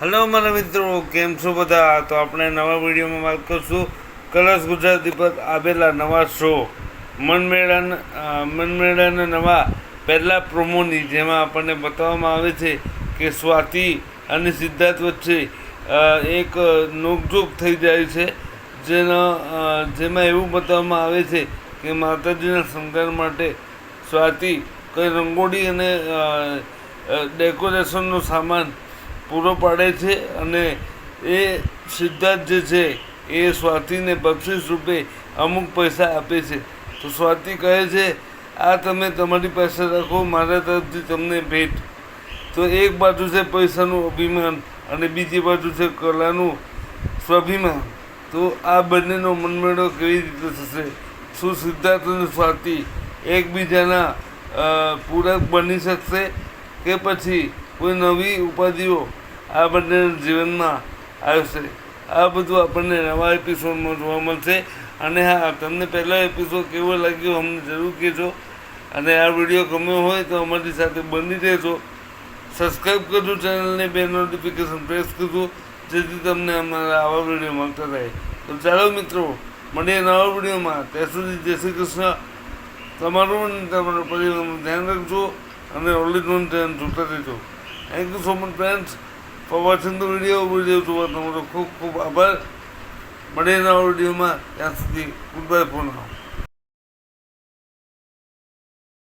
Hello મારા મિત્રો, કેમ છો બધા? તો આપણે નવા વિડીયોમાં વાત કરશું કલર્સ ગુજરાતી પર આવેલા નવા શો મનમેળાના મનમેળાના નવા પહેલા પ્રોમોની જેમાં આપણને બતાવવામાં આવે છે કે સ્વાતિ અને સિદ્ધાર્થ વચ્ચે એક નોકઝોક થઈ જાય છે. જેનો જેમાં એવું બતાવવામાં આવે છે કે માતાજીના શણગાર માટે સ્વાતિ કંઈ રંગોળી અને ડેકોરેશનનો સામાન પૂરો પાડે છે અને એ સિદ્ધાર્થ જે છે એ સ્વાતિને બક્ષિસ રૂપે અમુક પૈસા આપે છે. તો સ્વાતિ કહે છે, આ તમે તમારી પાસે રાખો, મારા તરફથી તમને ભેટ. તો એક બાજુ છે પૈસાનું અભિમાન અને બીજી બાજુ છે કલાનું સ્વાભિમાન. તો આ બંનેનો મનમેળો કેવી રીતે થશે? શું સિદ્ધાર્થ અને સ્વાતિ એકબીજાના પૂરક બની શકશે કે પછી કોઈ નવી ઉપાધિઓ આ બંને જીવનમાં આવશે આ બધું આપણને નવા એપિસોડમાં જોવા મળશે. અને હા, તમને પહેલો એપિસોડ કેવો લાગ્યો અમને જરૂર કહેજો. અને આ વીડિયો ગમ્યો હોય તો અમારી સાથે બની રહેજો. સબસ્ક્રાઈબ કરજો ચેનલને બે નોટિફિકેશન પ્રેસ કરજો, જેથી તમને અમારા આવા વીડિયો મળતા રહે. તો ચાલો મિત્રો, મળીએ નવા વિડીયોમાં ત્યાં સુધી જય શ્રી કૃષ્ણ. તમારું અને તમારા પરિવારનું ધ્યાન રાખજો અને ઓલિજનલ ધ્યાન જોતા રહેજો. Thank you so much friends the video video જોવા તમારો ખૂબ ખૂબ આભાર. મળેલા વિડીયોમાં. ત્યાં સુધી ગુડ બાય ફોન